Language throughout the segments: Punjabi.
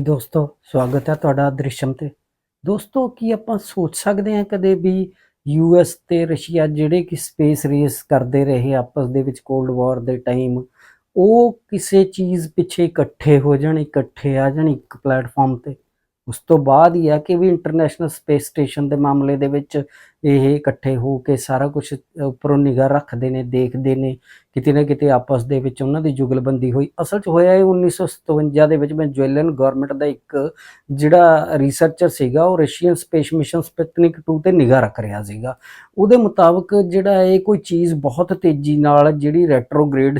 ਦੋਸਤੋ, ਸਵਾਗਤ ਹੈ ਤੁਹਾਡਾ ਦ੍ਰਿਸ਼ਮ ਤੇ। ਦੋਸਤੋ, ਕੀ ਆਪਾਂ ਸੋਚ ਸਕਦੇ ਹਾਂ ਕਦੇ ਵੀ ਯੂਐਸ ਤੇ ਰਸ਼ੀਆ ਜਿਹੜੇ ਕਿ ਸਪੇਸ ਰੇਸ ਕਰਦੇ ਰਹੇ ਆਪਸ ਦੇ ਵਿੱਚ ਕੋਲਡ ਵਾਰ ਦੇ ਟਾਈਮ, ਉਹ ਕਿਸੇ ਚੀਜ਼ ਪਿੱਛੇ ਇਕੱਠੇ ਹੋ ਜਾਣ, ਇਕੱਠੇ ਆ ਜਾਣ ਇੱਕ ਪਲੇਟਫਾਰਮ ਤੇ? ਉਸ ਤੋਂ ਬਾਅਦ ਹੀ ਆ ਕਿ ਵੀ ਇੰਟਰਨੈਸ਼ਨਲ ਸਪੇਸ ਸਟੇਸ਼ਨ ਦੇ ਮਾਮਲੇ ਦੇ ਵਿੱਚ ਇਹ ਇਕੱਠੇ ਹੋ ਕੇ ਸਾਰਾ ਕੁਝ ਉੱਪਰੋਂ ਨਿਗਾਹ ਰੱਖਦੇ ਨੇ, ਦੇਖਦੇ ਨੇ, ਕਿਤੇ ਨਾ ਕਿਤੇ ਆਪਸ ਦੇ ਵਿੱਚ ਉਹਨਾਂ ਦੀ ਜੁਗਲਬੰਦੀ ਹੋਈ। ਅਸਲ 'ਚ ਹੋਇਆ ਇਹ 1957 ਦੇ ਵਿੱਚ ਮੈਂ ਜੁਐਲਨ ਗਵਰਨਮੈਂਟ ਦਾ ਇੱਕ ਜਿਹੜਾ ਰਿਸਰਚਰ ਸੀਗਾ, ਉਹ ਰਸ਼ੀਅਨ ਸਪੇਸ ਮਿਸ਼ਨ ਸਪੁਤਨਿਕ 2 ਤੇ ਨਿਗਾਹ ਰੱਖ ਰਿਹਾ ਸੀਗਾ। ਉਹਦੇ ਮੁਤਾਬਕ ਜਿਹੜਾ ਇਹ ਕੋਈ ਚੀਜ਼ ਬਹੁਤ ਤੇਜ਼ੀ ਨਾਲ ਜਿਹੜੀ ਰੈਟਰੋਗ੍ਰੇਡ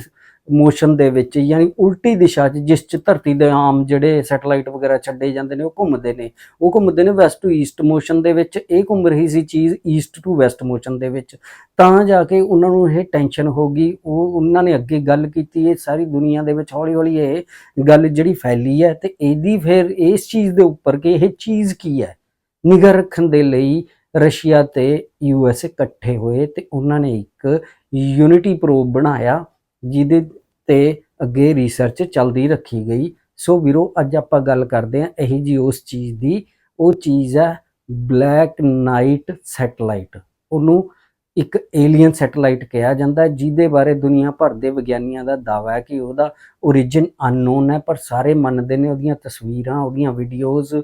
ਮੋਸ਼ਨ ਦੇ ਵਿੱਚ ਯਾਨੀ ਉਲਟੀ ਦਿਸ਼ਾ 'ਚ ਜਿਸ 'ਚ ਧਰਤੀ ਦੇ ਆਮ ਜਿਹੜੇ ਸੈਟੇਲਾਈਟ ਵਗੈਰਾ ਛੱਡੇ ਜਾਂਦੇ ਨੇ, ਉਹ ਘੁੰਮਦੇ ਨੇ। ਉਹ ਘੁੰਮਦੇ ਨੇ ਵੈਸਟ ਟੂ ਈਸਟ ਮੋਸ਼ਨ ਦੇ ਵਿੱਚ, ਇਹ ਘੁੰਮ ਰਹੀ ਸੀ ਚੀਜ਼ ਈਸਟ ਟੂ ਵੈਸਟ ਮੋਸ਼ਨ ਦੇ ਵਿੱਚ। ਤਾਂ ਜਾ ਕੇ ਉਹਨਾਂ ਨੂੰ ਇਹ ਟੈਨਸ਼ਨ ਹੋ ਗਈ, ਉਹ ਉਹਨਾਂ ਨੇ ਅੱਗੇ ਗੱਲ ਕੀਤੀ, ਇਹ ਸਾਰੀ ਦੁਨੀਆ ਦੇ ਵਿੱਚ ਹੌਲੀ ਹੌਲੀ ਇਹ ਗੱਲ ਜਿਹੜੀ ਫੈਲੀ ਹੈ ਤੇ ਇਹਦੀ ਫਿਰ ਇਸ ਚੀਜ਼ ਦੇ ਉੱਪਰ ਕਿ ਇਹ ਚੀਜ਼ ਕੀ ਹੈ? ਨਿਗਰ ਰੱਖਣ ਦੇ ਲਈ ਰਸ਼ੀਆ ਤੇ ਯੂਐਸ ਇਕੱਠੇ ਹੋਏ ਤੇ ਉਹਨਾਂ ਨੇ ਇੱਕ ਯੂਨਿਟੀ ਪ੍ਰੋਬ ਬਣਾਇਆ, ਜਿਹਦੇ ਤੇ ਅੱਗੇ ਰਿਸਰਚ ਚੱਲਦੀ ਰੱਖੀ ਗਈ। ਸੋ ਵੀਰੋ, ਅੱਜ ਆਪਾਂ ਗੱਲ ਕਰਦੇ ਹਾਂ ਇਹੀ ਜੀ ਉਸ ਚੀਜ਼ ਦੀ। ਉਹ ਚੀਜ਼ ਹੈ ਬਲੈਕ ਨਾਈਟ ਸੈਟਲਾਈਟ ਉਹਨੂੰ ਇੱਕ ਏਲੀਅਨ ਸੈਟਲਾਈਟ ਕਿਹਾ ਜਾਂਦਾ ਹੈ, ਜਿਹਦੇ ਬਾਰੇ ਦੁਨੀਆ ਭਰ ਦੇ ਵਿਗਿਆਨੀਆਂ ਦਾ ਦਾਅਵਾ ਹੈ ਕਿ ਉਹਦਾ origin ਅਨਨੋਨ ਹੈ, ਪਰ ਸਾਰੇ ਮੰਨਦੇ ਨੇ ਉਹਦੀਆਂ ਤਸਵੀਰਾਂ, ਉਹਦੀਆਂ ਵੀਡੀਓਜ਼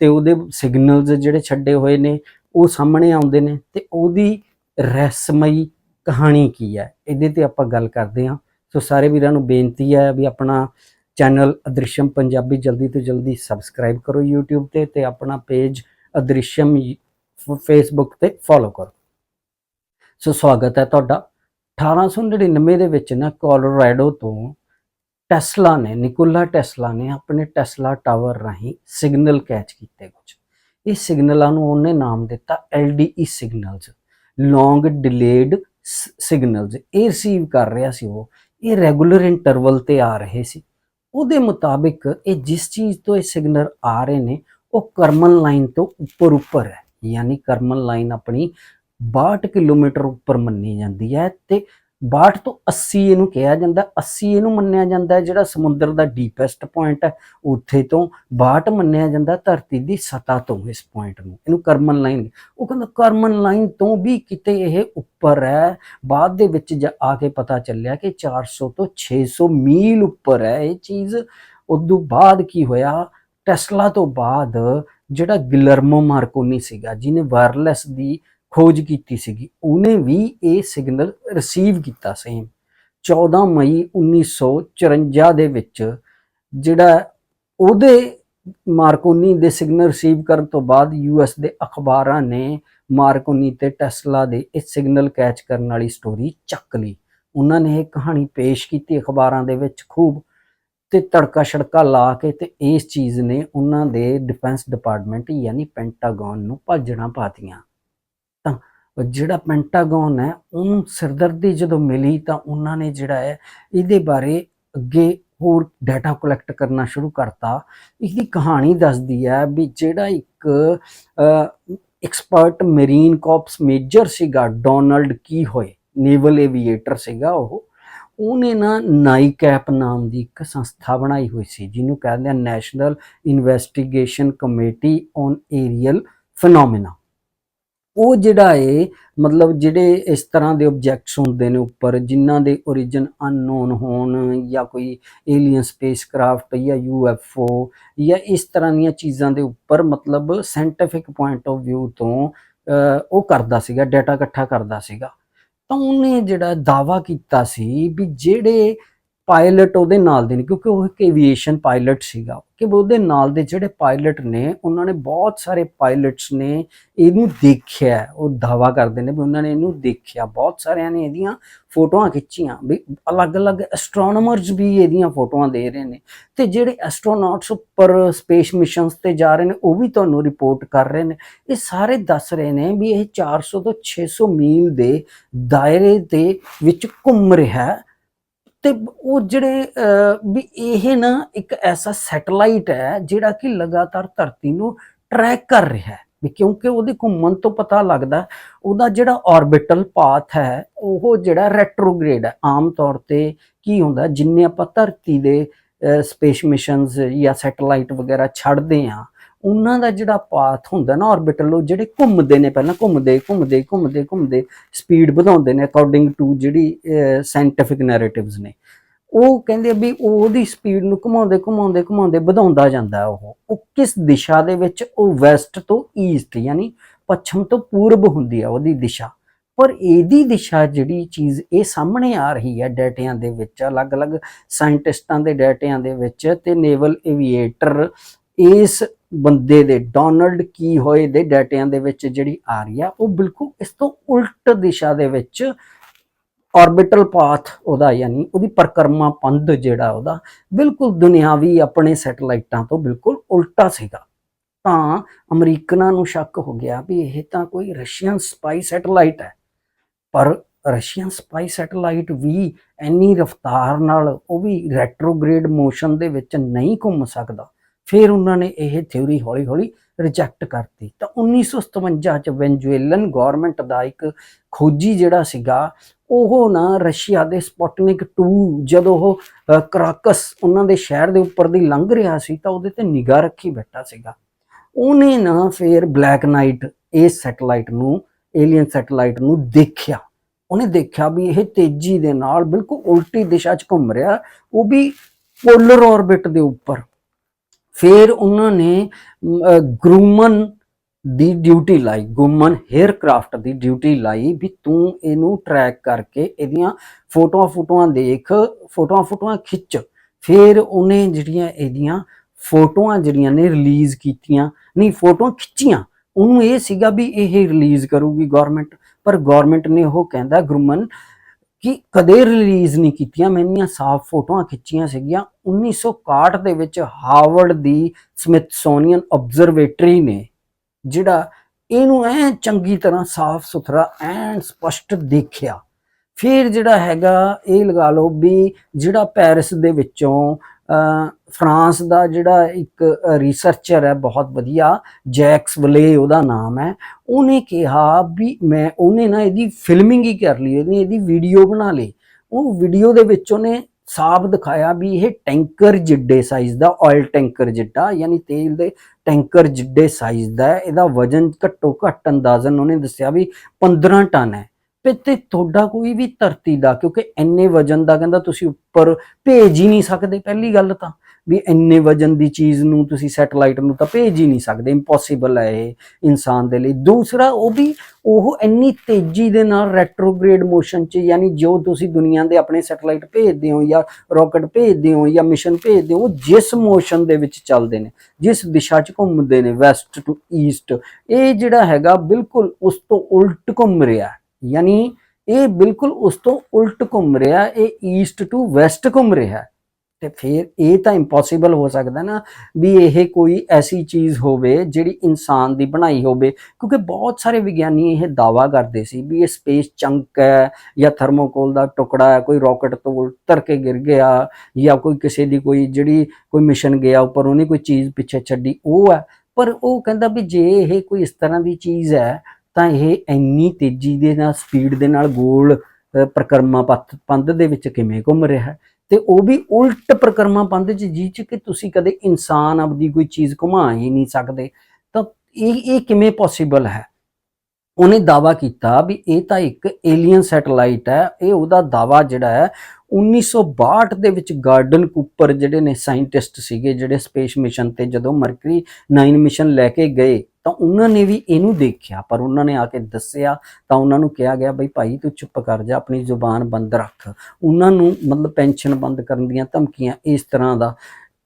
ਤੇ ਉਹਦੇ ਸਿਗਨਲਜ਼ ਜਿਹੜੇ ਛੱਡੇ ਹੋਏ ਨੇ, ਉਹ ਸਾਹਮਣੇ ਆਉਂਦੇ ਨੇ। ਤੇ ਉਹਦੀ ਰਹੱਸਮਈ ਕਹਾਣੀ ਕੀ ਹੈ? ਇਹਦੇ ਤੇ ਆਪਾਂ ਗੱਲ ਕਰਦੇ ਹਾਂ। ਸੋ ਸਾਰੇ ਵੀਰਾਂ ਨੂੰ ਬੇਨਤੀ ਹੈ ਵੀ ਆਪਣਾ ਚੈਨਲ ਅਦ੍ਰਿਸ਼ਮ ਪੰਜਾਬੀ ਜਲਦੀ ਤੋਂ ਜਲਦੀ ਸਬਸਕ੍ਰਾਈਬ ਕਰੋ YouTube ਤੇ ਤੇ ਆਪਣਾ ਪੇਜ ਅਦ੍ਰਿਸ਼ਮ ਫੇਸਬੁੱਕ ਤੇ ਫੋਲੋ ਕਰੋ। ਸੋ ਸਵਾਗਤ ਹੈ ਤੁਹਾਡਾ। 1899 ਦੇ ਵਿੱਚ ਨਾ ਕੋਲੋਰਾਡੋ ਤੋਂ ਟੈਸਲਾ ਨੇ, ਨਿਕੋਲਾ ਟੈਸਲਾ ਨੇ ਆਪਣੇ ਟੈਸਲਾ ਟਾਵਰ ਰਾਹੀਂ ਸਿਗਨਲ ਕੈਚ ਕੀਤੇ ਕੁਝ ਇਹ ਸਿਗਨਲਾਂ ਨੂੰ ਉਹਨੇ ਨਾਮ ਦਿੱਤਾ LDE signals long delayed signals ਇਹ ਰਿਸੀਵ ਕਰ ਰਿਹਾ ਸੀ ਉਹ। ਇਹ ਰੈਗੂਲਰ ਇੰਟਰਵਲ ਤੇ ਆ ਰਹੇ ਸੀ। ਉਹਦੇ ਮੁਤਾਬਿਕ ਇਹ ਜਿਸ ਚੀਜ਼ ਤੋਂ ਇਹ ਸਿਗਨਲ ਆ ਰਹੇ ਨੇ, ਉਹ ਕਰਮਨ ਲਾਈਨ ਤੋਂ ਉੱਪਰ ਉੱਪਰ ਹੈ। ਯਾਨੀ ਕਰਮਨ ਲਾਈਨ ਆਪਣੀ 62 ਕਿਲੋਮੀਟਰ ਉੱਪਰ ਮੰਨੀ ਜਾਂਦੀ ਹੈ ਤੇ 62 ਤੋਂ 80 ਇਹਨੂੰ ਕਿਹਾ ਜਾਂਦਾ 80 ਇਹਨੂੰ ਮੰਨਿਆ ਜਾਂਦਾ ਜਿਹੜਾ ਸਮੁੰਦਰ ਦਾ ਡੀਪੈਸਟ ਪੁਆਇੰਟ ਹੈ, ਉੱਥੇ ਤੋਂ 62 ਮੰਨਿਆ ਜਾਂਦਾ ਧਰਤੀ ਦੀ ਸਤ੍ਹਾ ਤੋਂ ਇਸ ਪੁਆਇੰਟ ਨੂੰ। ਇਹਨੂੰ ਕਰਮਨ ਲਾਈਨ ਉਹ ਕਹਿੰਦਾ ਕਰਮਨ ਲਾਈਨ ਤੋਂ ਵੀ ਕਿਤੇ ਇਹ ਉੱਪਰ ਹੈ, ਬਾਅਦ ਦੇ ਵਿੱਚ ਜਾ ਆ ਕੇ ਪਤਾ ਚੱਲਿਆ ਕਿ 400 ਤੋਂ 600 ਮੀਲ ਉੱਪਰ ਹੈ ਇਹ ਚੀਜ਼। ਉਦੋਂ ਬਾਅਦ ਕੀ ਹੋਇਆ? ਟੈਸਲਾ ਤੋਂ ਬਾਅਦ ਜਿਹੜਾ ਗਿਲਰਮੋ ਮਾਰਕੋਨੀ ਸੀਗਾ, ਜਿਹਨੇ ਵਾਇਰਲੈਸ ਦੀ ਖੋਜ ਕੀਤੀ ਸੀਗੀ, ਉਹਨੇ ਵੀ ਇਹ ਸਿਗਨਲ ਰਿਸੀਵ ਕੀਤਾ ਸੇਮ 14 ਮਈ 1954 ਦੇ ਵਿੱਚ ਜਿਹੜਾ ਉਹਦੇ ਮਾਰਕੋਨੀ ਦੇ ਸਿਗਨਲ ਰਿਸੀਵ ਕਰਨ ਤੋਂ ਬਾਅਦ ਯੂਐਸ ਦੇ ਅਖਬਾਰਾਂ ਨੇ ਮਾਰਕੋਨੀ ਤੇ ਟੈਸਲਾ ਦੇ ਇਹ ਸਿਗਨਲ ਕੈਚ ਕਰਨ ਵਾਲੀ ਸਟੋਰੀ ਚੱਕ ਲਈ। ਉਹਨਾਂ ਨੇ ਇਹ ਕਹਾਣੀ ਪੇਸ਼ ਕੀਤੀ ਅਖਬਾਰਾਂ ਦੇ ਵਿੱਚ ਖੂਬ ਤੇ ਤੜਕਾ ਛੜਕਾ ਲਾ ਕੇ ਤੇ ਇਸ ਚੀਜ਼ ਨੇ ਉਹਨਾਂ ਦੇ ਡਿਫੈਂਸ ਡਿਪਾਰਟਮੈਂਟ ਯਾਨੀ ਪੈਂਟਾਗਨ ਨੂੰ ਭੱਜਣਾ ਪਾਤੀਆਂ ਜਿਹੜਾ ਪੈਂਟਾਗਨ ਹੈ, ਉਹਨੂੰ ਸਿਰਦਰਦੀ ਜਦੋਂ ਮਿਲੀ ਤਾਂ ਉਹਨਾਂ ਨੇ ਜਿਹੜਾ ਹੈ, ਇਹਦੇ ਬਾਰੇ ਅੱਗੇ ਹੋਰ ਡਾਟਾ ਕਲੈਕਟ ਕਰਨਾ ਸ਼ੁਰੂ ਕਰਤਾ। ਇਹਦੀ ਕਹਾਣੀ ਦੱਸਦੀ ਹੈ ਵੀ ਜਿਹੜਾ ਇੱਕ ਐਕਸਪਰਟ ਮਰੀਨ ਕਾਰਪਸ ਮੇਜਰ ਸੀਗਾ ਡੋਨਲਡ ਕੀ ਹੋਏ ਨੇਵਲ ਏਵੀਏਟਰ ਸੀਗਾ ਉਹ। ਉਹਨੇ ਨਾ ਨਾਈਕੈਪ ਨਾਮ ਦੀ ਇੱਕ ਸੰਸਥਾ ਬਣਾਈ ਹੋਈ ਸੀ, ਜਿਹਨੂੰ ਕਹਿੰਦੇ ਆ National Investigation Committee On Aerial Phenomena ਉਹ ਜਿਹੜਾ ਏ, ਮਤਲਬ ਜਿਹੜੇ ਇਸ ਤਰ੍ਹਾਂ ਦੇ ਆਬਜੈਕਟਸ ਹੁੰਦੇ ਨੇ ਉੱਪਰ, ਜਿਨ੍ਹਾਂ ਦੇ origin ਅਨਨੋਨ ਹੋਣ ਜਾਂ ਕੋਈ ਏਲੀਅਨ ਸਪੇਸਕ੍ਰਾਫਟ ਜਾਂ ਯੂਐਫਓ ਜਾਂ ਇਸ ਤਰ੍ਹਾਂ ਦੀਆਂ ਚੀਜ਼ਾਂ ਦੇ ਉੱਪਰ, ਮਤਲਬ ਸਾਇੰਟਿਫਿਕ ਪੁਆਇੰਟ ਆਫ View ਤੋਂ ਉਹ ਕਰਦਾ ਸੀਗਾ ਡਾਟਾ ਇਕੱਠਾ ਕਰਦਾ ਸੀਗਾ। ਤਾਂ ਉਹਨੇ ਜਿਹੜਾ ਦਾਵਾ ਕੀਤਾ ਸੀ ਵੀ ਜਿਹੜੇ ਪਾਇਲਟ ਉਹਦੇ ਨਾਲ ਦੇ ਨੇ, ਕਿਉਂਕਿ ਉਹ ਇੱਕ ਏਵੀਏਸ਼ਨ ਪਾਇਲਟ ਸੀਗਾ। ਕਿ ਉਹਦੇ ਨਾਲ ਦੇ ਜਿਹੜੇ ਪਾਇਲਟ ਨੇ, ਉਹਨਾਂ ਨੇ ਬਹੁਤ ਸਾਰੇ ਪਾਇਲਟਸ ਨੇ ਇਹਨੂੰ ਦੇਖਿਆ। ਉਹ ਦਾਵਾ ਕਰਦੇ ਨੇ ਵੀ ਉਹਨਾਂ ਨੇ ਇਹਨੂੰ ਦੇਖਿਆ। ਬਹੁਤ ਸਾਰਿਆਂ ਨੇ ਇਹਦੀਆਂ ਫੋਟੋਆਂ ਖਿੱਚੀਆਂ। ਵੀ ਅਲੱਗ-ਅਲੱਗ ਐਸਟ੍ਰੋਨੋਮਰਸ ਵੀ ਇਹਦੀਆਂ ਫੋਟੋਆਂ ਦੇ ਰਹੇ ਨੇ। ਤੇ ਜਿਹੜੇ ਐਸਟ੍ਰੋਨੌਟਸ ਉੱਪਰ ਸਪੇਸ ਮਿਸ਼ਨਸ ਤੇ ਜਾ ਰਹੇ ਨੇ, ਉਹ ਵੀ ਤੁਹਾਨੂੰ ਰਿਪੋਰਟ ਕਰ ਰਹੇ ਨੇ। ਇਹ ਸਾਰੇ ਦੱਸ ਰਹੇ ਨੇ ਵੀ ਇਹ 400 ਤੋਂ 600 ਮੀਲ ਦੇ ਦਾਇਰੇ ਦੇ ਵਿੱਚ ਘੁੰਮ ਰਿਹਾ। ਹੈ ਤੇ ਉਹ ਜਿਹੜੇ ਵੀ ਇਹ ਨਾ ਇੱਕ ਐਸਾ ਸੈਟਲਾਈਟ ਹੈ ਜਿਹੜਾ ਕਿ ਲਗਾਤਾਰ ਧਰਤੀ ਨੂੰ ਟਰੈਕ ਕਰ ਰਿਹਾ ਹੈ। ਵੀ ਕਿਉਂਕਿ ਉਹਦੇ ਘੁੰਮਣ ਤੋਂ ਪਤਾ ਲੱਗਦਾ ਉਹਦਾ ਜਿਹੜਾ ਆਰਬਿਟਲ ਪਾਥ ਹੈ, ਉਹ ਜਿਹੜਾ ਰੈਟਰੋਗ੍ਰੇਡ ਹੈ। ਆਮ ਤੌਰ ਤੇ ਕੀ ਹੁੰਦਾ ਜਿੰਨੇ ਆਪਾਂ ਧਰਤੀ ਦੇ ਸਪੇਸ ਮਿਸ਼ਨਸ ਜਾਂ ਸੈਟੇਲਾਈਟ ਵਗੈਰਾ ਛੱਡਦੇ ਆ ਉਹਨਾਂ ਦਾ ਜਿਹੜਾ ਪਾਥ ਹੁੰਦਾ ਨਾ ਆਰਬਿਟਲ ਉਹ ਜਿਹੜੇ ਘੁੰਮਦੇ ਨੇ ਪਹਿਲਾਂ, ਘੁੰਮਦੇ ਘੁੰਮਦੇ ਘੁੰਮਦੇ ਘੁੰਮਦੇ ਸਪੀਡ ਵਧਾਉਂਦੇ ਨੇ ਅਕੋਰਡਿੰਗ ਟੂ ਜਿਹੜੀ ਸਾਇੰਟਿਫਿਕ ਨੈਰੇਟਿਵਸ ਨੇ। ਉਹ ਕਹਿੰਦੇ ਵੀ ਉਹਦੀ ਸਪੀਡ ਨੂੰ ਘੁਮਾਉਂਦੇ ਘੁਮਾਉਂਦੇ ਘੁਮਾਉਂਦੇ ਵਧਾਉਂਦਾ ਜਾਂਦਾ ਉਹ। ਉਹ ਕਿਸ ਦਿਸ਼ਾ ਦੇ ਵਿੱਚ? ਉਹ ਵੈਸਟ ਤੋਂ ਈਸਟ ਯਾਨੀ ਪੱਛਮ ਤੋਂ ਪੂਰਬ ਹੁੰਦੀ ਆ ਉਹਦੀ ਦਿਸ਼ਾ। ਪਰ ਇਹਦੀ ਦਿਸ਼ਾ ਜਿਹੜੀ ਚੀਜ਼ ਇਹ ਸਾਹਮਣੇ ਆ ਰਹੀ ਹੈ ਡਾਟਿਆਂ ਦੇ ਵਿੱਚ, ਅਲੱਗ-ਅਲੱਗ ਸਾਇੰਟਿਸਟਾਂ ਦੇ ਡਾਟਿਆਂ ਦੇ ਵਿੱਚ ਤੇ ਨੇਵਲ ਏਵੀਏਟਰ ਇਸ ਬੰਦੇ ਦੇ ਡੋਨਲਡ ਕੀ ਹੋਏ ਦੇ ਡਾਟਿਆਂ ਦੇ ਵਿੱਚ ਜਿਹੜੀ ਆ ਰਹੀ ਆ, ਉਹ ਬਿਲਕੁਲ ਇਸ ਤੋਂ ਉਲਟ ਦਿਸ਼ਾ ਦੇ ਵਿੱਚ ਆਰਬਿਟਲ ਪਾਥ ਉਹਦਾ ਯਾਨੀ ਉਹਦੀ ਪਰਕਰਮਾ ਪੰਧ ਜਿਹੜਾ ਉਹਦਾ, ਬਿਲਕੁਲ ਦੁਨਿਆਵੀ ਆਪਣੇ ਸੈਟੇਲਾਈਟਾਂ ਤੋਂ ਬਿਲਕੁਲ ਉਲਟਾ ਸੀਗਾ। ਤਾਂ ਅਮਰੀਕਨਾਂ ਨੂੰ ਸ਼ੱਕ ਹੋ ਗਿਆ ਵੀ ਇਹ ਤਾਂ ਕੋਈ ਰਸ਼ੀਅਨ ਸਪਾਈ ਸੈਟੇਲਾਈਟ ਹੈ। ਪਰ ਰਸ਼ੀਅਨ ਸਪਾਈ ਸੈਟੇਲਾਈਟ ਵੀ ਇੰਨੀ ਰਫ਼ਤਾਰ ਨਾਲ ਉਹ ਵੀ ਰੈਟਰੋਗ੍ਰੇਡ ਮੋਸ਼ਨ ਦੇ ਵਿੱਚ ਨਹੀਂ ਘੁੰਮ ਸਕਦਾ। ਫਿਰ ਉਹਨਾਂ ਨੇ ਇਹ ਥਿਊਰੀ ਹੌਲੀ-ਹੌਲੀ ਰਿਜੈਕਟ ਕਰਤੀ। ਤਾਂ 1957 ਚ ਵੈਨਜ਼ੂਏਲਨ ਗਵਰਨਮੈਂਟ ਦਾ ਇੱਕ ਖੋਜੀ ਜਿਹੜਾ ਸੀਗਾ, ਉਹ ਨਾ ਰਸ਼ੀਆ ਦੇ ਸਪੁਟਨਿਕ 2 ਜਦੋਂ ਉਹ ਕਰਾਕਸ ਉਹਨਾਂ ਦੇ ਸ਼ਹਿਰ ਦੇ ਉੱਪਰ ਦੀ ਲੰਘ ਰਿਹਾ ਸੀ ਤਾਂ ਉਹਦੇ ਤੇ ਨਿਗਾਹ ਰੱਖੀ ਬੈਠਾ ਸੀਗਾ। ਉਹਨੇ ਨਾ ਫਿਰ ਬਲੈਕ ਨਾਈਟ ਇਸ ਸੈਟੇਲਾਈਟ ਨੂੰ ਏਲੀਅਨ ਸੈਟੇਲਾਈਟ ਨੂੰ ਦੇਖਿਆ। ਉਹਨੇ ਦੇਖਿਆ ਵੀ ਇਹ ਤੇਜ਼ੀ ਦੇ ਨਾਲ ਬਿਲਕੁਲ ਉਲਟੀ ਦਿਸ਼ਾ 'ਚ ਘੁੰਮ ਰਿਹਾ, ਉਹ ਵੀ ਪੋਲਰ ਆਰਬਿਟ ਦੇ ਉੱਪਰ। ਫਿਰ ਉਹਨਾਂ ਨੇ ਗਰੂਮਨ ਦੀ ਡਿਊਟੀ ਲਾਈ ਗੁਮਨ 에ਅਰਕ੍ਰਾਫਟ ਦੀ ਡਿਊਟੀ ਲਾਈ ਵੀ ਤੂੰ ਇਹਨੂੰ ਟਰੈਕ ਕਰਕੇ ਇਹਦੀਆਂ ਫੋਟੋਆਂ ਫੋਟੋਆਂ ਦੇਖ, ਫੋਟੋਆਂ ਫੋਟੋਆਂ ਖਿੱਚ। ਫਿਰ ਉਹਨੇ ਜਿਹੜੀਆਂ ਇਹਦੀਆਂ ਫੋਟੋਆਂ ਜਿਹੜੀਆਂ ਨੇ ਰਿਲੀਜ਼ ਕੀਤੀਆਂ, ਨਹੀਂ, ਫੋਟੋਆਂ ਖਿੱਚੀਆਂ, ਉਹਨੂੰ ਇਹ ਸੀਗਾ ਵੀ ਇਹ ਰਿਲੀਜ਼ ਕਰੂਗੀ ਗਵਰਨਮੈਂਟ ਪਰ ਗਵਰਨਮੈਂਟ ਨੇ ਉਹ ਕਹਿੰਦਾ, ਗੁਰਮਨ ਕਿ ਕਦੇ ਰਿਲੀਜ਼ ਨਹੀਂ ਕੀਤੀਆਂ, ਮੈਂ ਇੰਨੀਆਂ ਸਾਫ਼ ਫੋਟੋਆਂ ਖਿੱਚੀਆਂ ਸੀਗੀਆਂ। 1961 ਦੇ ਵਿੱਚ ਹਾਰਵਰਡ ਦੀ ਸਮਿਥਸੋਨੀਅਨ ਆਬਜ਼ਰਵੇਟਰੀ ਨੇ, ਜਿਹੜਾ ਇਹਨੂੰ ਐ ਚੰਗੀ ਤਰ੍ਹਾਂ ਸਾਫ਼ ਸੁਥਰਾ, ਐਨ ਸਪਸ਼ਟ ਦੇਖਿਆ। ਫਿਰ ਜਿਹੜਾ ਹੈਗਾ, ਇਹ ਲਗਾ ਲਓ ਵੀ ਜਿਹੜਾ ਪੈਰਿਸ ਦੇ ਵਿੱਚੋਂ ਫਰਾਂਸ ਦਾ ਜਿਹੜਾ ਇੱਕ ਰਿਸਰਚਰ ਹੈ, ਬਹੁਤ ਵਧੀਆ, ਜੈਕਸ ਵਲੇ ਉਹਦਾ ਨਾਮ ਹੈ। ਉਹਨੇ ਕਿਹਾ ਵੀ ਮੈਂ, ਉਹਨੇ ਨਾ ਇਹਦੀ ਫਿਲਮਿੰਗ ਹੀ ਕਰ ਲਈ, ਉਹਨੇ ਇਹਦੀ ਵੀਡੀਓ ਬਣਾ ਲਈ। ਉਹ ਵੀਡੀਓ ਦੇ ਵਿੱਚ ਉਹਨੇ ਸਾਫ਼ ਦਿਖਾਇਆ ਵੀ ਇਹ ਟੈਂਕਰ ਜਿੱਡੇ ਸਾਈਜ਼ ਦਾ ਆਇਲ ਟੈਂਕਰ ਜਿੱਡਾ, ਯਾਨੀ ਤੇਲ ਦੇ ਟੈਂਕਰ ਜਿੱਡੇ ਸਾਈਜ਼ ਦਾ ਇਹਦਾ ਵਜ਼ਨ ਘੱਟੋ ਘੱਟ ਅੰਦਾਜ਼ਨ ਉਹਨੇ ਦੱਸਿਆ ਵੀ 15 ਟਨ ਹੈ। ਤੇ ਤੁਹਾਡਾ ਕੋਈ ਵੀ ਧਰਤੀ ਦਾ, ਕਿਉਂਕਿ ਇੰਨੇ ਵਜ਼ਨ ਦਾ ਕਹਿੰਦਾ ਤੁਸੀਂ ਉੱਪਰ ਭੇਜ ਹੀ ਨਹੀਂ ਸਕਦੇ ਪਹਿਲੀ ਗੱਲ ਤਾਂ। ਵੀ ਇੰਨੇ ਵਜ਼ਨ ਦੀ ਚੀਜ਼ ਨੂੰ ਤੁਸੀਂ ਸੈਟੇਲਾਈਟ ਨੂੰ ਤਾਂ ਭੇਜ ਹੀ ਨਹੀਂ ਸਕਦੇ ਇੰਪੋਸੀਬਲ ਹੈ ਇਹ ਇਨਸਾਨ ਦੇ ਲਈ। ਦੂਸਰਾ, ਉਹ ਵੀ ਉਹ ਇੰਨੀ ਤੇਜ਼ੀ ਦੇ ਨਾਲ ਰੈਟਰੋਗ੍ਰੇਡ ਮੋਸ਼ਨ 'ਚ, ਯਾਨੀ ਜੋ ਤੁਸੀਂ ਦੁਨੀਆ ਦੇ ਆਪਣੇ ਸੈਟੇਲਾਈਟ ਭੇਜਦੇ ਹੋ ਜਾਂ ਰਾਕਟ ਭੇਜਦੇ ਹੋ ਜਾਂ ਮਿਸ਼ਨ ਭੇਜਦੇ ਹੋ, ਉਹ ਜਿਸ ਮੋਸ਼ਨ ਦੇ ਵਿੱਚ ਚੱਲਦੇ ਨੇ, ਜਿਸ ਦਿਸ਼ਾ 'ਚ ਘੁੰਮਦੇ ਨੇ ਵੈਸਟ ਟੂ ਈਸਟ ਇਹ ਜਿਹੜਾ ਹੈਗਾ ਬਿਲਕੁਲ ਉਸ ਤੋਂ ਉਲਟ ਘੁੰਮ ਰਿਹਾ ਹੈ। ਯਾਨੀ ਇਹ ਬਿਲਕੁਲ ਉਸ ਤੋਂ ਉਲਟ ਘੁੰਮ ਰਿਹਾ, ਇਹ ਈਸਟ ਟੂ ਵੈਸਟ ਘੁੰਮ ਰਿਹਾ ਹੈ। ਤੇ ਫਿਰ ਇਹ ਤਾਂ ਇੰਪੋਸੀਬਲ ਹੋ ਸਕਦਾ ਨਾ ਵੀ ਇਹ ਕੋਈ ਐਸੀ ਚੀਜ਼ ਹੋਵੇ ਜਿਹੜੀ ਇਨਸਾਨ ਦੀ ਬਣਾਈ ਹੋਵੇ, ਕਿਉਂਕਿ ਬਹੁਤ ਸਾਰੇ ਵਿਗਿਆਨੀ ਇਹ ਦਾਵਾ ਕਰਦੇ ਸੀ ਵੀ ਇਹ ਸਪੇਸ ਚੰਕ ਹੈ ਜਾਂ ਥਰਮੋਕੋਲ ਦਾ ਟੁਕੜਾ ਹੈ, ਕੋਈ ਰਾਕਟ ਤੋਂ ਉਤਰ ਕੇ ਗਿਰ ਗਿਆ ਜਾਂ ਕੋਈ ਕਿਸੇ ਦੀ ਕੋਈ ਜਿਹੜੀ ਕੋਈ ਮਿਸ਼ਨ ਗਿਆ ਉੱਪਰ ਉਹਨੇ ਕੋਈ ਚੀਜ਼ ਪਿੱਛੇ ਛੱਡੀ, ਉਹ ਹੈ ਪਰ ਉਹ ਕਹਿੰਦਾ ਵੀ ਜੇ ਇਹ ਕੋਈ ਇਸ ਤਰ੍ਹਾਂ ਦੀ ਚੀਜ਼ ਹੈ ਤਾਂ ਇਹ ਇੰਨੀ ਤੇਜ਼ੀ ਦੇ ਨਾਲ ਸਪੀਡ ਦੇ ਨਾਲ ਗੋਲ ਅ, ਪਰਿਕਰਮਾ ਪੱਥ ਪੰਧ ਦੇ ਵਿੱਚ ਕਿਵੇਂ ਘੁੰਮ ਰਿਹਾ ਹੈ? ਤੇ ਉਹ ਵੀ ਉਲਟ ਪਰਿਕਰਮਾ ਪੰਧ ਚ ਜੀ ਚ ਕਿ ਤੁਸੀਂ ਕਦੇ ਇਨਸਾਨ ਆਪਦੀ ਕੋਈ ਚੀਜ਼ ਘੁਮਾ ਹੀ ਨਹੀਂ ਸਕਦੇ। ਤਾਂ ਇਹ ਇਹ ਕਿਵੇਂ ਪੋਸੀਬਲ ਹੈ? ਉਹਨੇ ਦਾਵਾ ਕੀਤਾ ਵੀ ਇਹ ਤਾਂ ਇੱਕ ਏਲੀਅਨ ਸੈਟਲਾਈਟ ਹੈ। ਇਹ ਉਹਦਾ ਦਾਵਾ ਜਿਹੜਾ ਹੈ 1962 ਦੇ ਵਿੱਚ ਗਾਰਡਨ ਕੂਪਰ ਜਿਹੜੇ ਨੇ ਸਾਇੰਟਿਸਟ ਸੀਗੇ ਜਿਹੜੇ ਸਪੇਸ ਮਿਸ਼ਨ ਤੇ ਜਦੋਂ ਮਰਕਰੀ 9 ਮਿਸ਼ਨ ਲੈ ਕੇ ਗਏ ਤਾਂ ਉਹਨਾਂ ਨੇ ਵੀ ਇਹਨੂੰ ਦੇਖਿਆ, ਪਰ ਉਹਨਾਂ ਨੇ ਆ ਕੇ ਦੱਸਿਆ, ਤਾਂ ਉਹਨਾਂ ਨੂੰ ਕਿਹਾ ਗਿਆ, ਬਈ ਭਾਈ ਤੂੰ ਚੁੱਪ ਕਰ ਜਾ, ਆਪਣੀ ਜ਼ੁਬਾਨ ਬੰਦ ਰੱਖ। ਉਹਨਾਂ ਨੂੰ ਮਤਲਬ ਪੈਨਸ਼ਨ ਬੰਦ ਕਰਨ ਦੀਆਂ ਧਮਕੀਆਂ ਇਸ ਤਰ੍ਹਾਂ ਦਾ।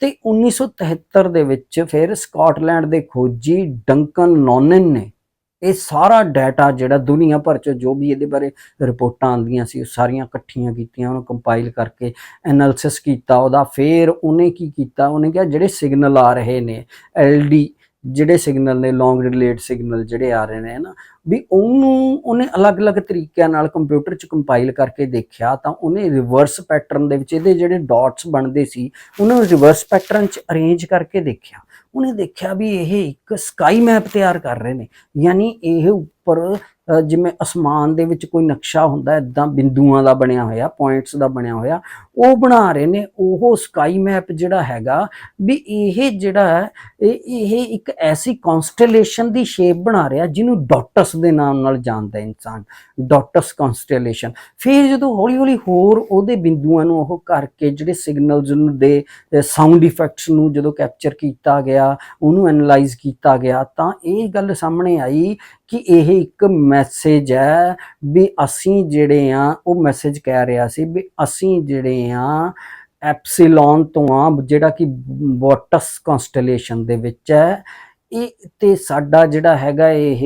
ਤੇ 1973 ਦੇ ਵਿੱਚ ਫਿਰ ਸਕਾਟਲੈਂਡ ਦੇ ਖੋਜੀ ਡੰਕਨ ਨੋਨਨ ਨੇ। ਇਹ ਸਾਰਾ ਡਾਟਾ ਜਿਹੜਾ ਦੁਨੀਆ ਭਰ ਚ ਜੋ ਵੀ ਇਹਦੇ ਬਾਰੇ ਰਿਪੋਰਟਾਂ ਆਉਂਦੀਆਂ ਸੀ, ਉਹ ਸਾਰੀਆਂ ਇਕੱਠੀਆਂ ਕੀਤੀਆਂ, ਉਹਨੂੰ ਕੰਪਾਈਲ ਕਰਕੇ ਐਨਾਲਿਸਿਸ ਕੀਤਾ, ਉਹਦਾ ਫਿਰ ਉਹਨੇ ਕੀ ਕੀਤਾ? ਉਹਨੇ ਕਿਹਾ ਜਿਹੜੇ ਸਿਗਨਲ ਆ ਰਹੇ ਨੇ ਐਲਡੀ ਜਿਹੜੇ ਸਿਗਨਲ ਨੇ ਲੌਂਗ ਰਿਲੇਟ ਸਿਗਨਲ ਜਿਹੜੇ ਆ ਰਹੇ ਨੇ ਨਾ ਵੀ ਉਹਨੂੰ, ਉਹਨੇ ਅਲੱਗ-ਅਲੱਗ ਤਰੀਕਿਆਂ ਨਾਲ ਕੰਪਿਊਟਰ 'ਚ ਕੰਪਾਈਲ ਕਰਕੇ ਦੇਖਿਆ ਤਾਂ ਉਹਨੇ ਰਿਵਰਸ ਪੈਟਰਨ ਦੇ ਵਿੱਚ ਇਹਦੇ ਜਿਹੜੇ ਡਾਟਸ ਬਣਦੇ ਸੀ, ਉਹਨਾਂ ਨੂੰ ਰਿਵਰਸ ਪੈਟਰਨ 'ਚ ਅਰੇਂਜ ਕਰਕੇ ਦੇਖਿਆ। ਉਹਨੇ ਦੇਖਿਆ ਵੀ ਇਹ ਇੱਕ ਸਕਾਈ ਮੈਪ ਤਿਆਰ ਕਰ ਰਹੇ ਨੇ। ਯਾਨੀ ਇਹ ਉੱਪਰ ਜਿਵੇਂ ਅਸਮਾਨ ਦੇ ਵਿੱਚ ਕੋਈ ਨਕਸ਼ਾ ਹੁੰਦਾ ਇਦਾਂ ਬਿੰਦੂਆਂ ਦਾ ਬਣਿਆ ਹੋਇਆ ਪੁਆਇੰਟਸ ਦਾ ਬਣਿਆ ਹੋਇਆ, ਉਹ ਬਣਾ ਰਹੇ ਨੇ। ਉਹ ਸਕਾਈ ਮੈਪ ਜਿਹੜਾ ਹੈਗਾ ਵੀ ਇਹ ਜਿਹੜਾ ਇਹ ਇਹ ਇੱਕ ਐਸੀ ਕਨਸਟੇਲੇਸ਼ਨ ਦੀ ਸ਼ੇਪ ਬਣਾ ਰਿਹਾ ਜਿਹਨੂੰ ਡਾਟਸ ਦੇ ਨਾਮ ਨਾਲ ਜਾਣਦਾ ਇਨਸਾਨ ਡੋਟਸ ਕਨਸਟੇਲੇਸ਼ਨ ਫਿਰ ਜਦੋਂ ਹੌਲੀ ਹੌਲੀ ਹੋਰ ਉਹਦੇ ਬਿੰਦੂਆਂ ਨੂੰ ਉਹ ਕਰਕੇ ਜਿਹੜੇ ਸਿਗਨਲਸ ਨੂੰ ਦੇ ਸਾਊਂਡ ਇਫੈਕਟਸ ਨੂੰ ਜਦੋਂ ਕੈਪਚਰ ਕੀਤਾ ਗਿਆ, ਉਹਨੂੰ ਐਨਲਾਈਜ਼ ਕੀਤਾ ਗਿਆ, ਤਾਂ ਇਹ ਗੱਲ ਸਾਹਮਣੇ ਆਈ ਕਿ ਇਹ ਇੱਕ ਮੈਸੇਜ ਹੈ ਵੀ ਅਸੀਂ ਜਿਹੜੇ ਆ ਉਹ ਮੈਸੇਜ ਕਹਿ ਰਿਹਾ ਸੀ ਵੀ ਅਸੀਂ ਜਿਹੜੇ ਆ ਐਪਸੀਲੋਨ ਤੋਂ ਆ, ਜਿਹੜਾ ਕਿ ਵੋਟਸ ਕਨਸਟੇਲੇਸ਼ਨ ਦੇ ਵਿੱਚ ਹੈ ਇਹ ਤੇ ਸਾਡਾ ਜਿਹੜਾ ਹੈਗਾ ਇਹ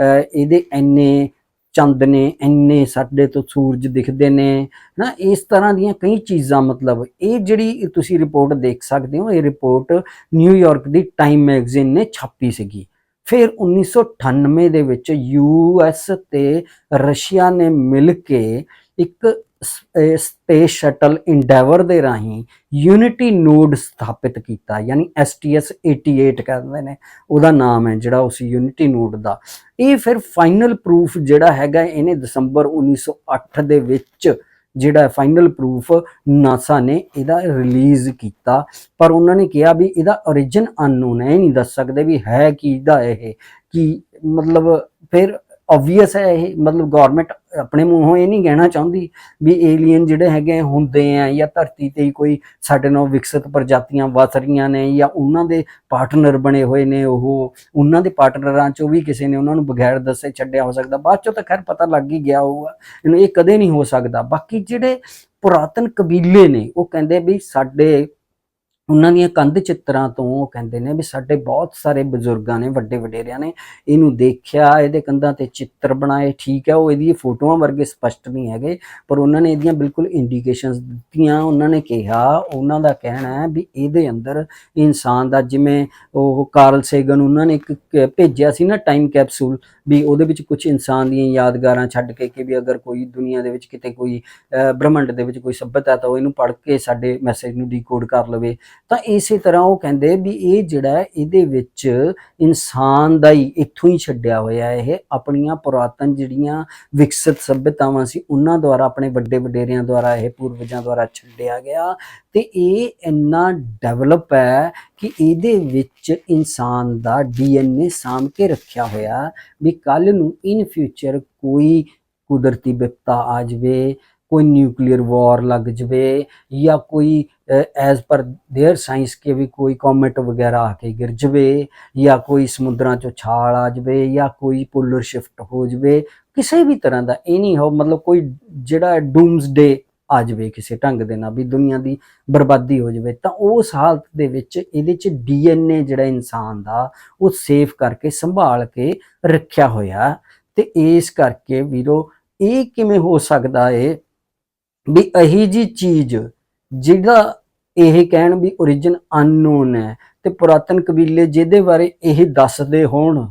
ਇਹਦੇ ਐਨੇ ਚੰਦ ਨੇ, ਇੰਨੇ ਸਾਡੇ ਤੋਂ ਸੂਰਜ ਦਿਖਦੇ ਨੇ ਨਾ ਇਸ ਤਰ੍ਹਾਂ ਦੀਆਂ ਕਈ ਚੀਜ਼ਾਂ ਮਤਲਬ ਇਹ ਜਿਹੜੀ ਤੁਸੀਂ ਰਿਪੋਰਟ ਦੇਖ ਸਕਦੇ ਹੋ, ਇਹ ਰਿਪੋਰਟ ਨਿਊਯਾਰਕ ਦੀ ਟਾਈਮ ਮੈਗਜ਼ੀਨ ਨੇ ਛਾਪੀ ਸੀਗੀ। ਫਿਰ 1998 ਦੇ ਵਿੱਚ ਯੂਐਸ ਤੇ ਰਸ਼ੀਆ ਨੇ ਮਿਲ ਕੇ ਇੱਕ ਸਪੇਸ ਸ਼ਟਲ ਇੰਡੈਵਰ ਦੇ ਰਾਹੀਂ ਯੂਨਿਟੀ ਨੋਡ ਸਥਾਪਿਤ ਕੀਤਾ, ਯਾਨੀ STS 88 ਕਹਿੰਦੇ ਨੇ, ਉਹਦਾ ਨਾਮ ਹੈ ਜਿਹੜਾ ਉਸ ਯੂਨਿਟੀ ਨੋਡ ਦਾ। ਇਹ ਫਿਰ ਫਾਈਨਲ ਪ੍ਰੂਫ ਜਿਹੜਾ ਹੈਗਾ ਇਹਨੇ ਦਸੰਬਰ 1908 ਦੇ ਵਿੱਚ ਜਿਹੜਾ ਫਾਈਨਲ ਪ੍ਰੂਫ ਨਾਸਾ ਨੇ ਇਹਦਾ ਰਿਲੀਜ਼ ਕੀਤਾ। ਪਰ ਉਹਨਾਂ ਨੇ ਕਿਹਾ ਵੀ ਇਹਦਾ origin ਅਨਨੋਨ ਹੈ, ਇਹ ਨਹੀਂ ਦੱਸ ਸਕਦੇ ਵੀ ਹੈ ਕੀ ਦਾ ਇਹ, ਕੀ ਮਤਲਬ ਫਿਰ ਆਬਵੀਅਸ ਹੈ ਇਹ, ਮਤਲਬ ਗਵਰਨਮੈਂਟ ਆਪਣੇ ਮੂੰਹੋਂ ਇਹ ਨਹੀਂ ਕਹਿਣਾ ਚਾਹੁੰਦੀ ਵੀ ਏਲੀਅਨ ਜਿਹੜੇ ਹੈਗੇ ਹੁੰਦੇ ਆ ਜਾਂ ਧਰਤੀ ਤੇ ਕੋਈ ਸਾਡੇ ਨਾਲ ਵਿਕਸਿਤ ਪ੍ਰਜਾਤੀਆਂ ਵਸ ਰਹੀਆਂ ਨੇ ਜਾਂ ਉਹਨਾਂ ਦੇ ਪਾਰਟਨਰ ਬਣੇ ਹੋਏ ਨੇ ਉਹ, ਉਹਨਾਂ ਦੇ ਪਾਰਟਨਰਾਂ ਚੋਂ ਵੀ ਕਿਸੇ ਨੇ ਉਹਨਾਂ ਨੂੰ ਬਗੈਰ ਦੱਸੇ ਛੱਡਿਆ ਹੋ ਸਕਦਾ। ਬਾਅਦ ਚੋਂ ਤਾਂ ਖੈਰ ਪਤਾ ਲੱਗ ਹੀ ਗਿਆ ਹੋਊਗਾ, ਇਹਨੂੰ ਇਹ ਕਦੇ ਨਹੀਂ ਹੋ ਸਕਦਾ। ਬਾਕੀ ਜਿਹੜੇ ਪੁਰਾਤਨ ਕਬੀਲੇ ਨੇ, ਉਹ ਕਹਿੰਦੇ ਵੀ ਸਾਡੇ ਉਹਨਾਂ ਦੀਆਂ ਕੰਧ ਚਿੱਤਰਾਂ ਤੋਂ ਕਹਿੰਦੇ ਨੇ ਵੀ ਸਾਡੇ ਬਹੁਤ ਸਾਰੇ ਬਜ਼ੁਰਗਾਂ ਨੇ ਵੱਡੇ ਵਡੇਰਿਆਂ ਨੇ ਇਹਨੂੰ ਦੇਖਿਆ ਇਹਦੇ ਕੰਧਾਂ ਤੇ ਚਿੱਤਰ ਬਣਾਏ ਠੀਕ ਹੈ ਉਹ ਇਹਦੀ ਫੋਟੋਆਂ ਵਰਗੇ ਸਪਸ਼ਟ ਨਹੀਂ ਹੈਗੇ ਪਰ ਉਹਨਾਂ ਨੇ ਇਹਦੀਆਂ ਬਿਲਕੁਲ ਇੰਡੀਕੇਸ਼ਨਸ ਦਿੱਤੀਆਂ ਉਹਨਾਂ ਨੇ ਕਿਹਾ ਉਹਨਾਂ ਦਾ ਕਹਿਣਾ ਹੈ ਵੀ ਇਹਦੇ ਅੰਦਰ ਇਨਸਾਨ ਦਾ ਜਿਵੇਂ ਉਹ ਕਾਰਲ ਸੇਗਨ ਉਹਨਾਂ ਨੇ ਇੱਕ ਕ- ਭੇਜਿਆ ਸੀ ਨਾ ਟਾਈਮ ਕੈਪਸੂਲ ਵੀ ਉਹਦੇ ਵਿੱਚ ਕੁਝ ਇਨਸਾਨ ਦੀਆਂ ਯਾਦਗਾਰਾਂ ਛੱਡ ਕੇ ਕਿ ਵੀ ਅਗਰ ਕੋਈ ਦੁਨੀਆ ਦੇ ਵਿੱਚ ਕਿਤੇ ਕੋਈ ਅਹ, ਬ੍ਰਹਿਮੰਡ ਦੇ ਵਿੱਚ ਕੋਈ ਸਭਿਅਤਾ ਹੈ ਤਾਂ ਉਹ ਇਹਨੂੰ ਪੜ੍ਹ ਕੇ ਸਾਡੇ ਮੈਸੇਜ ਨੂੰ ਡੀਕੋਡ ਕਰ ਲਵੇ ਤਾਂ ਇਸੇ ਤਰ੍ਹਾਂ ਉਹ ਕਹਿੰਦੇ ਵੀ ਇਹ ਜਿਹੜਾ ਇਹਦੇ ਵਿੱਚ ਇਨਸਾਨ ਦਾ ਹੀ ਇੱਥੋਂ ਹੀ ਛੱਡਿਆ ਹੋਇਆ ਇਹ, ਆਪਣੀਆਂ ਪੁਰਾਤਨ ਜਿਹੜੀਆਂ ਵਿਕਸਿਤ ਸਭਿਅਤਾਵਾਂ ਸੀ, ਉਹਨਾਂ ਦੁਆਰਾ, ਆਪਣੇ ਵੱਡੇ ਵਡੇਰਿਆਂ ਦੁਆਰਾ ਇਹ ਪੂਰਵਜਾਂ ਦੁਆਰਾ ਛੱਡਿਆ ਗਿਆ। ਤੇ ਇਹ ਇੰਨਾ ਡਿਵੈਲਪ ਹੈ ਕਿ ਇਹਦੇ ਵਿੱਚ ਇਨਸਾਨ ਦਾ ਡੀਐਨਏ ਸਾਂਭ ਕੇ ਰੱਖਿਆ ਹੋਇਆ ਵੀ ਕੱਲ ਨੂੰ ਇਨ ਫਿਊਚਰ ਕੋਈ ਕੁਦਰਤੀ ਵਿਪਤਾ ਆ ਜਾਵੇ, ਕੋਈ ਨਿਊਕਲੀਅਰ ਵਾਰ ਲੱਗ ਜਾਵੇ ਜਾਂ ਕੋਈ ਐਜ਼ ਪਰ देयर ਸਾਇੰਸ ਕੇ ਵੀ ਕੋਈ ਕੋਮੇਟ ਵਗੈਰਾ ਆ ਕੇ ਗਿਰ ਜਾਵੇ ਜਾਂ ਕੋਈ ਸਮੁੰਦਰਾਂ ਚੋਂ ਛਾਲ ਆ ਜਾਵੇ ਜਾਂ ਕੋਈ ਪੋਲਰ ਸ਼ਿਫਟ ਹੋ ਜਾਵੇ ਕਿਸੇ ਵੀ ਤਰ੍ਹਾਂ ਦਾ ਇਹ ਨਹੀਂ ਹੋ ਮਤਲਬ ਕੋਈ ਜਿਹੜਾ ਡੂਮਸਡੇ ਆ ਜਾਵੇ ਕਿਸੇ ਢੰਗ ਦੇ ਨਾਲ ਵੀ ਦੁਨੀਆ ਦੀ ਬਰਬਾਦੀ ਹੋ ਜਾਵੇ ਤਾਂ ਉਸ ਹਾਲਤ ਦੇ ਵਿੱਚ ਇਹਦੇ ਚ ਡੀਐਨਏ ਜਿਹੜਾ ਇਨਸਾਨ ਦਾ ਉਹ ਸੇਵ ਕਰਕੇ ਸੰਭਾਲ ਕੇ ਰੱਖਿਆ ਹੋਇਆ ਤੇ ਇਸ ਕਰਕੇ ਵੀਰੋ ਇਹ ਕਿਵੇਂ ਹੋ ਸਕਦਾ ਏ ਵੀ ਇਹੀ ਜੀ ਚੀਜ਼ ਜਿਹੜਾ ਇਹ ਕਹਿਣ ਵੀ origin ਅਨਨੋਨ ਹੈ ਤੇ ਪੁਰਾਤਨ ਕਬੀਲੇ ਜਿਹਦੇ ਬਾਰੇ ਇਹ ਦੱਸਦੇ ਹੋਣ,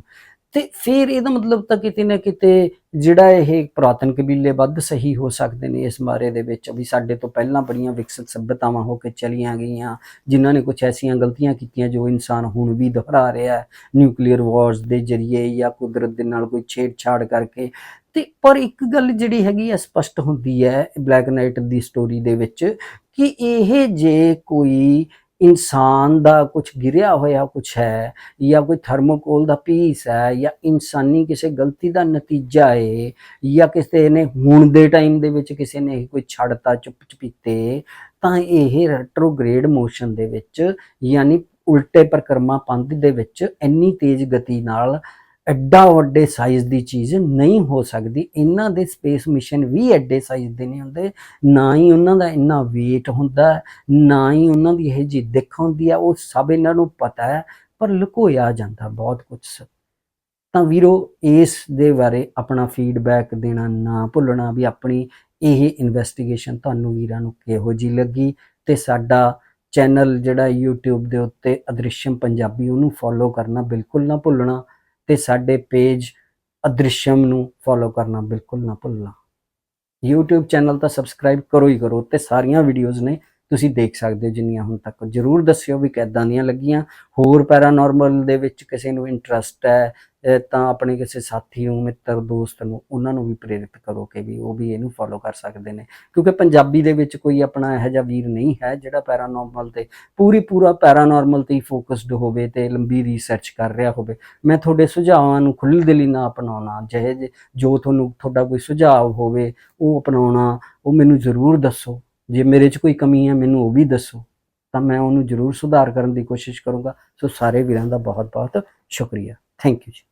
ਤੇ ਫਿਰ ਇਹਦਾ ਮਤਲਬ ਤਾਂ ਕਿਤੇ ਨਾ ਕਿਤੇ ਜਿਹੜਾ ਇਹ ਪੁਰਾਤਨ ਕਬੀਲੇ ਵੱਧ ਸਹੀ ਹੋ ਸਕਦੇ ਨੇ ਇਸ ਬਾਰੇ ਦੇ ਵਿੱਚ ਵੀ ਸਾਡੇ ਤੋਂ ਪਹਿਲਾਂ ਬੜੀਆਂ ਵਿਕਸਿਤ ਸਭਿਅਤਾਵਾਂ ਹੋ ਕੇ ਚਲੀਆਂ ਗਈਆਂ, ਜਿਨ੍ਹਾਂ ਨੇ ਕੁਝ ਐਸੀਆਂ ਗਲਤੀਆਂ ਕੀਤੀਆਂ ਜੋ ਇਨਸਾਨ ਹੁਣ ਵੀ ਦੁਹਰਾ ਰਿਹਾ ਹੈ। ਨਿਊਕਲੀਅਰ ਵਾਰਸ ਦੇ ਜ਼ਰੀਏ ਜਾਂ ਕੁਦਰਤ ਦੇ ਨਾਲ ਕੋਈ ਛੇੜਛਾੜ ਕਰਕੇ ਤੇ ਪਰ ਇੱਕ ਗੱਲ ਜਿਹੜੀ ਹੈਗੀ ਆ ਸਪਸ਼ਟ ਹੁੰਦੀ ਹੈ ਬਲੈਕ ਨਾਈਟ ਦੀ ਸਟੋਰੀ ਦੇ ਵਿੱਚ ਕਿ ਇਹ ਜੇ ਕੋਈ ਇਨਸਾਨ ਦਾ ਕੁਝ ਗਿਰਿਆ ਹੋਇਆ ਕੁਝ ਹੈ ਜਾਂ ਕੋਈ ਥਰਮੋਕੋਲ ਦਾ ਪੀਸ ਹੈ ਜਾਂ ਇਨਸਾਨੀ ਕਿਸੇ ਗਲਤੀ ਦਾ ਨਤੀਜਾ ਹੈ ਜਾਂ ਕਿਸੇ ਨੇ ਹੁਣ ਦੇ ਟਾਈਮ ਦੇ ਵਿੱਚ ਕਿਸੇ ਨੇ ਕੋਈ ਛੱਡਤਾ, ਚੁੱਪ ਚਪੀਤੇ, ਤਾਂ ਇਹ ਰੈਟਰੋਗ੍ਰੇਡ ਮੋਸ਼ਨ ਦੇ ਵਿੱਚ ਯਾਨੀ ਉਲਟੇ ਪਰਕਰਮਾ ਪੰਥ ਦੇ ਵਿੱਚ ਇੰਨੀ ਤੇਜ਼ ਗਤੀ ਨਾਲ ਐਡਾ ਵੱਡੇ ਸਾਈਜ਼ ਦੀ ਚੀਜ਼ ਨਹੀਂ ਹੋ ਸਕਦੀ। ਇਹਨਾਂ ਦੇ ਸਪੇਸ ਮਿਸ਼ਨ ਵੀ ਐਡੇ ਸਾਈਜ਼ ਦੇ ਨਹੀਂ ਹੁੰਦੇ। ਨਾ ਹੀ ਉਹਨਾਂ ਦਾ ਇੰਨਾ weight ਹੁੰਦਾ ਨਾ ਹੀ ਉਹਨਾਂ ਦੀ ਇਹ ਜੀ ਦਿੱਖ ਹੁੰਦੀ ਆ ਉਹ ਸਭ ਇਹਨਾਂ ਨੂੰ ਪਤਾ ਹੈ, ਪਰ ਲੁਕੋਇਆ ਜਾਂਦਾ ਬਹੁਤ ਕੁਝ ਤਾਂ ਵੀਰੋ, ਇਸ ਦੇ ਬਾਰੇ ਆਪਣਾ ਫੀਡਬੈਕ ਦੇਣਾ ਨਾ ਭੁੱਲਣਾ ਵੀ ਆਪਣੀ ਇਹ ਇਨਵੈਸਟੀਗੇਸ਼ਨ ਤੁਹਾਨੂੰ ਵੀਰਾਂ ਨੂੰ ਕਿਹੋ ਜੀ ਲੱਗੀ ਤੇ ਸਾਡਾ ਚੈਨਲ ਜਿਹੜਾ YouTube ਦੇ ਉੱਤੇ ਅਦ੍ਰਿਸ਼ਮ ਪੰਜਾਬੀ ਉਹਨੂੰ ਫੋਲੋ ਕਰਨਾ ਬਿਲਕੁਲ ਨਾ ਭੁੱਲਣਾ। ਤੇ ਸਾਡੇ ਪੇਜ ਅਦ੍ਰਿਸ਼ਮ ਨੂੰ ਫੋਲੋ ਕਰਨਾ ਬਿਲਕੁਲ ਨਾ ਭੁੱਲਣਾ। YouTube ਚੈਨਲ ਤਾਂ ਸਬਸਕ੍ਰਾਈਬ ਕਰੋ ਹੀ ਕਰੋ ਤੇ ਸਾਰੀਆਂ ਵੀਡੀਓਜ਼ ਨੇ ਤੁਸੀਂ ਦੇਖ ਸਕਦੇ ਹੋ ਜਿੰਨੀਆਂ ਹੁਣ ਤੱਕ, ਜਰੂਰ ਦੱਸਿਓ ਵੀ ਕਿੱਦਾਂ ਦੀਆਂ ਲੱਗੀਆਂ। ਹੋਰ ਪੈਰਾਨੋਰਮਲ ਦੇ ਵਿੱਚ ਕਿਸੇ ਨੂੰ ਇੰਟਰਸਟ ਹੈ ਤਾਂ ਆਪਣੇ ਕਿਸੇ ਸਾਥੀ ਨੂੰ, ਮਿੱਤਰ, ਦੋਸਤ ਨੂੰ, ਉਹਨਾਂ ਨੂੰ ਵੀ ਪ੍ਰੇਰਿਤ ਕਰੋ ਕਿ ਵੀ ਉਹ ਵੀ ਇਹਨੂੰ ਫੋਲੋ ਕਰ ਸਕਦੇ ਨੇ। ਕਿਉਂਕਿ ਪੰਜਾਬੀ ਦੇ ਵਿੱਚ ਕੋਈ ਆਪਣਾ ਇਹੋ ਜਿਹਾ ਵੀਰ ਨਹੀਂ ਹੈ ਜਿਹੜਾ ਪੈਰਾਨੋਰਮਲ ਤੇ ਪੂਰੀ ਪੂਰਾ ਪੈਰਾਨੋਰਮਲ ਤੇ ਹੀ ਫੋਕਸਡ ਹੋਵੇ ਤੇ ਲੰਬੀ ਰਿਸਰਚ ਕਰ ਰਿਹਾ ਹੋਵੇ। ਮੈਂ ਤੁਹਾਡੇ ਸੁਝਾਵਾਂ ਨੂੰ ਖੁੱਲ੍ਹ ਦਿਲੀ ਨਾਲ ਅਪਣਾਉਣਾ, ਜਿਹੇ ਜਿਹੇ- ਜੋ ਤੁਹਾਨੂੰ ਤੁਹਾਡਾ ਕੋਈ ਸੁਝਾਅ ਹੋਵੇ, ਉਹ ਅਪਣਾਉਣਾ, ਉਹ ਮੈਨੂੰ ਜ਼ਰੂਰ ਦੱਸੋ। ਜੇ ਮੇਰੇ 'ਚ ਕੋਈ ਕਮੀ ਹੈ, ਮੈਨੂੰ ਉਹ ਵੀ ਦੱਸੋ। ਤਾਂ ਮੈਂ ਉਹਨੂੰ ਜ਼ਰੂਰ ਸੁਧਾਰ ਕਰਨ ਦੀ ਕੋਸ਼ਿਸ਼ ਕਰੂੰਗਾ। ਸੋ ਸਾਰੇ ਵੀਰਾਂ ਦਾ ਬਹੁਤ ਬਹੁਤ ਸ਼ੁਕਰੀਆ। ਥੈਂਕ ਯੂ ਜੀ।